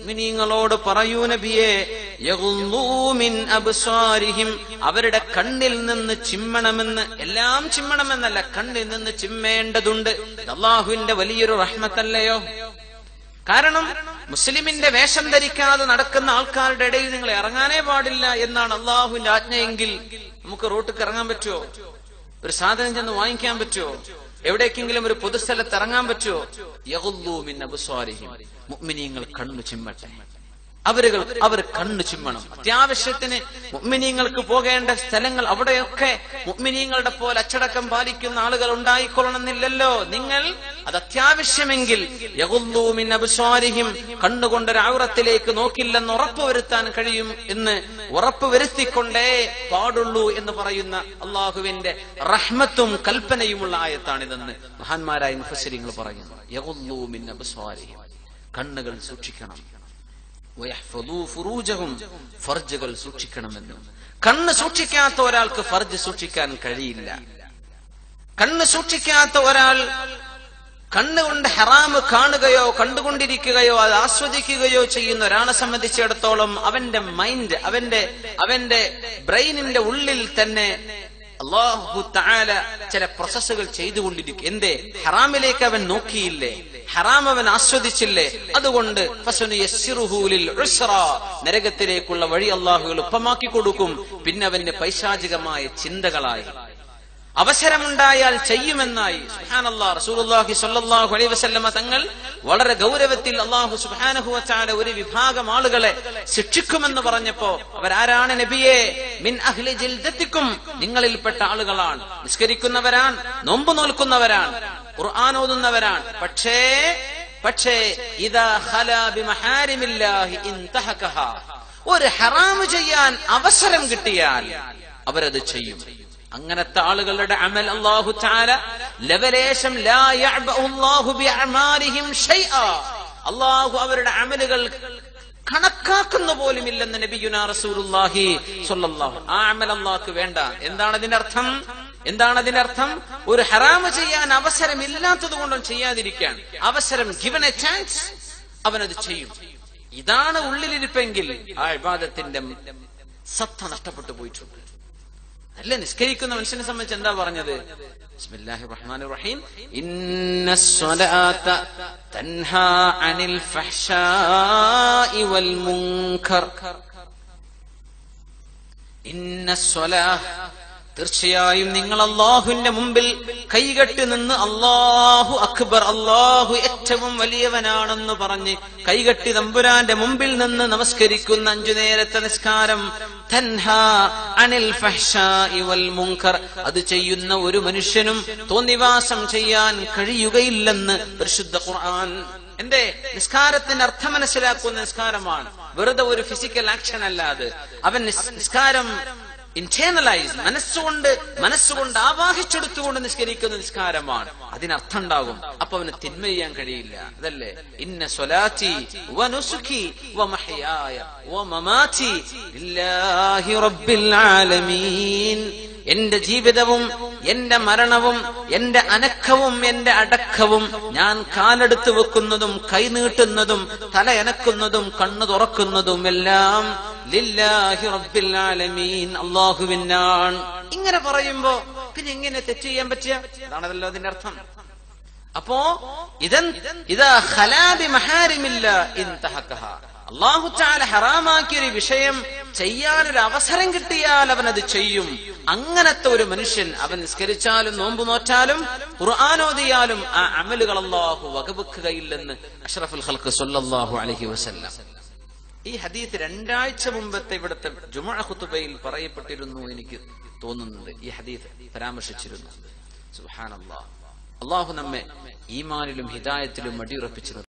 മുഅ്മിനീങ്ങളോട് പറയൂ നബിയെ അവരുടെ കണ്ണിൽ നിന്ന് ചിമ്മണമെന്ന് എല്ലാം ചിമ്മണമെന്നല്ല കണ്ണിൽ നിന്ന് ചിമ്മേണ്ടതുണ്ട്. അള്ളാഹുവിന്റെ വലിയൊരു റഹ്മത്തല്ലയോ? കാരണം മുസ്ലിമിന്റെ വേഷം ധരിക്കാതെ നടക്കുന്ന ആൾക്കാരുടെ ഇടയിൽ നിങ്ങൾ ഇറങ്ങാനേ പാടില്ല എന്നാണ് അള്ളാഹുവിന്റെ ആജ്ഞയെങ്കിൽ നമുക്ക് റോട്ടിൽ ഇറങ്ങാൻ പറ്റുമോ ഒരു സാധനം ചെന്ന് വാങ്ങിക്കാൻ പറ്റുമോ എവിടേക്കെങ്കിലും ഒരു പൊതുസ്ഥലത്ത് ഇറങ്ങാൻ പറ്റുമോ യഹുല്ലൂമിൻ അബുസ്വാരിഹിം. മുഅ്മിനീങ്ങൾ കണ്ണു ചിമ്മട്ടെ അവരുകൾ അവർ കണ്ണു ചിമ്മണം. അത്യാവശ്യത്തിന് മുഅ്മിനീങ്ങൾക്ക് പോകേണ്ട സ്ഥലങ്ങൾ അവിടെയൊക്കെ മുഅ്മിനീങ്ങളുടെ പോലെ അച്ചടക്കം പാലിക്കുന്ന ആളുകൾ ഉണ്ടായിക്കൊള്ളണമെന്നില്ലല്ലോ. നിങ്ങൾ അത് അത്യാവശ്യമെങ്കിൽ യഗുല്ലൂ മിൻ അബ്സ്വാരിഹിം കണ്ണുകൊണ്ടൊരു ഔറത്തിലേക്ക് നോക്കില്ലെന്ന് ഉറപ്പുവരുത്താൻ കഴിയും എന്ന് ഉറപ്പുവരുത്തിക്കൊണ്ടേ പാടുള്ളൂ എന്ന് പറയുന്ന അള്ളാഹുവിന്റെ റഹ്മത്തും കൽപ്പനയുമുള്ള ആയത്താണിതെന്ന് മഹാന്മാരായ മുഫസരിങ്ങൾ പറയുന്നു. കണ്ണുകൾ സൂക്ഷിക്കണം. ഫുറൂജഹും ഫർജുകൾ സൂക്ഷിക്കണമെന്ന്. കണ്ണ് സൂക്ഷിക്കാത്ത ഒരാൾക്ക് ഫർജ് സൂക്ഷിക്കാൻ കഴിയില്ല. കണ്ണ് സൂക്ഷിക്കാത്ത ഒരാൾ കണ്ണുകൊണ്ട് ഹറാമ് കാണുകയോ കണ്ടുകൊണ്ടിരിക്കുകയോ അത് ആസ്വദിക്കുകയോ ചെയ്യുന്ന ഒരാളെ സംബന്ധിച്ചിടത്തോളം അവന്റെ മൈൻഡ് അവന്റെ അവന്റെ ബ്രെയിനിന്റെ ഉള്ളിൽ തന്നെ അള്ളാഹു താല ചില പ്രോസസ്സുകൾ ചെയ്തുകൊണ്ടിരിക്കും. എന്തേ? ഹറാമിലേക്ക് അവൻ നോക്കിയില്ലേ? ഹറാം അവൻ ആസ്വദിച്ചില്ലേ? അതുകൊണ്ട്. നരകത്തിലേക്കുള്ള വഴി അള്ളാഹു എളുപ്പമാക്കി കൊടുക്കും. പിന്നെ അവന്റെ പൈശാചികമായ ചിന്തകളായി. അവസരമുണ്ടായാൽ ചെയ്യുമെന്നായി. വസല്ലമ തങ്ങൾ വളരെ ഗൗരവത്തിൽ അള്ളാഹു സുബ്ഹാനഹു വതആല ഒരു വിഭാഗം ആളുകളെ ശിക്ഷിക്കുമെന്ന് പറഞ്ഞപ്പോ അവരാരാണ് നബിയെ? മിൻ അഹ്ലി നിങ്ങളിൽപ്പെട്ട ആളുകളാണ്. നിസ്കരിക്കുന്നവരാണ്. നോമ്പ് നോൽക്കുന്നവരാണ്. ഖുർആൻ ഓതുന്നവരാണ്. പക്ഷേ പക്ഷേ ഇതാ ഒരു ഹറാമ് ചെയ്യാൻ അവസരം കിട്ടിയാൽ അവരത് ചെയ്യും. അങ്ങനത്തെ ആളുകളുടെ അമൽ അല്ലാഹു തആല ലവലേശം അല്ലാഹു അവരുടെ അമലുകൾ കണക്കാക്കുന്ന പോലുമില്ലെന്ന് നബിയുനാ റസൂലുള്ളാഹി സ്വല്ലല്ലാഹു ആ അമൽ അല്ലാഹുക്ക് വേണ്ട. എന്താണ് അതിന്റെ അർത്ഥം? എന്താണ് അതിന്റെ അർത്ഥം? ഒരു ഹറാമ് ചെയ്യാൻ അവസരം ഇല്ലാത്തത് കൊണ്ടും ചെയ്യാതിരിക്കാൻ. അവസരം ഗിവൻ എ ചാൻസ് അവനത് ചെയ്യും. ഇതാണ് ഉള്ളിലിരിപ്പെങ്കിൽ ആ വിവാദത്തിന്റെ സത്ത നഷ്ടപ്പെട്ടു പോയിട്ടുണ്ട്. അല്ല? നിസ്കരിക്കുന്ന മനുഷ്യനെ സംബന്ധിച്ച് എന്താ പറഞ്ഞത്? ബിസ്മില്ലാഹി റഹ്മാൻ റഹീം. ഇന്ന സ്വലാത്ത തൻഹാ അനിൽ والمنكر ഇന്ന തീർച്ചയായും നിങ്ങൾ അള്ളാഹുവിന്റെ മുമ്പിൽ കൈകെട്ടി നിന്ന് അള്ളാഹു അക്ബർ അള്ളാഹു ഏറ്റവും വലിയവനാണെന്ന് പറഞ്ഞ് കൈകെട്ടി തമ്പുരാന്റെ മുമ്പിൽ നിന്ന് നമസ്കരിക്കുന്ന അഞ്ചു നേരത്തെ നിസ്കാരം അത് ചെയ്യുന്ന ഒരു മനുഷ്യനും തോന്നിവാസം ചെയ്യാൻ കഴിയുകയില്ലെന്ന് പരിശുദ്ധ ഖുർആൻ എന്റെ നിസ്കാരത്തിന് അർത്ഥം മനസ്സിലാക്കുന്ന നിസ്കാരമാണ്. വെറുതെ ഒരു ഫിസിക്കൽ ആക്ഷൻ അല്ലാതെ അവൻ നിസ്കാരം ഇന്റേണലൈസ് മനസ്സുകൊണ്ട് മനസ്സുകൊണ്ട് ആവാഹിച്ചെടുത്തുകൊണ്ട് നിസ്കരിക്കുന്ന നിസ്കാരമാണ്. അതിനർത്ഥം ഉണ്ടാകും അപ്പൊ അവന് തിന്മ ചെയ്യാൻ കഴിയില്ല. അതല്ലേ? ഇന്ന സ്വലാത്തി വനുസുഖി വമഹയായ വമമാതി ലില്ലാഹി റബ്ബിൽ ആലമീൻ. എന്റെ ജീവിതവും എന്റെ മരണവും എന്റെ അനക്കവും എന്റെ അടക്കവും ഞാൻ കാലെടുത്ത് വെക്കുന്നതും കൈനീട്ടുന്നതും തലയനക്കുന്നതും കണ്ണു തുറക്കുന്നതും എല്ലാം അള്ളാഹുവിനാണ് ഇങ്ങനെ പറയുമ്പോ പിന്നെ എങ്ങനെ തെറ്റ് ചെയ്യാൻ പറ്റിയ? അതാണല്ലോ അതിന്റെ അർത്ഥം. അപ്പോ ഇതൻ ഇതാ ഖലാബി മഹാരിമില്ല ഇൻതഹക്കഹ അള്ളാഹു ചാല ഹറാമാക്കിയ ഒരു വിഷയം ചെയ്യാനൊരു അവസരം കിട്ടിയാൽ അവൻ അത് ചെയ്യും. അങ്ങനത്തെ ഒരു മനുഷ്യൻ അവൻ നിസ്കരിച്ചാലും നോമ്പ് നോറ്റാലും ഖുർആാനോദിയാലും ആ അമലുകൾ അള്ളാഹു വകവെക്കുകയില്ലെന്ന് അഷ്റഫുൽ ഖൽക്ക് സല്ലല്ലാഹു അലൈഹി വസല്ലം. ഈ ഹദീത്ത് രണ്ടാഴ്ച മുമ്പത്തെ ഇവിടുത്തെ ജുമാ ഖുതുബയിൽ പറയപ്പെട്ടിരുന്നു എനിക്ക് തോന്നുന്നുണ്ട്. ഈ ഹദീത്ത് പരാമർശിച്ചിരുന്നു. അള്ളാഹു നമ്മെ ഈമാനിലും ഹിദായത്തിലും അടിയുറപ്പിച്ചിരുന്നു